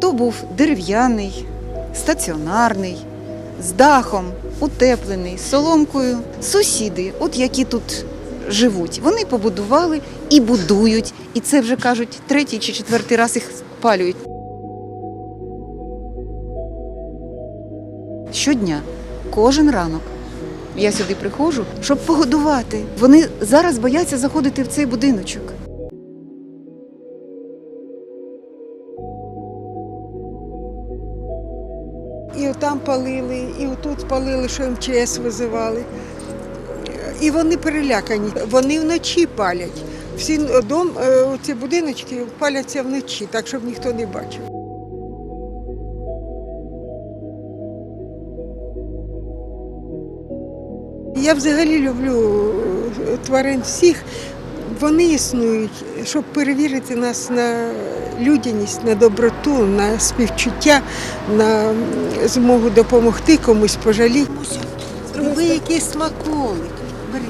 То був дерев'яний, стаціонарний, з дахом, утеплений, соломкою. Сусіди, от які тут живуть, вони побудували і будують. І це вже кажуть, третій чи четвертий раз їх спалюють. Щодня, кожен ранок. Я сюди приходжу, щоб погодувати. Вони зараз бояться заходити в цей будиночок. І отам палили, і отут палили, що МЧС визивали. І вони перелякані. Вони вночі палять. Всі дом, е, ці будиночки паляться вночі, так щоб ніхто не бачив. Я взагалі люблю е, тварин всіх. Вони існують, щоб перевірити нас на людяність, на доброту, на співчуття, на змогу допомогти комусь пожаліти. Ви якийсь смаколик. Бери.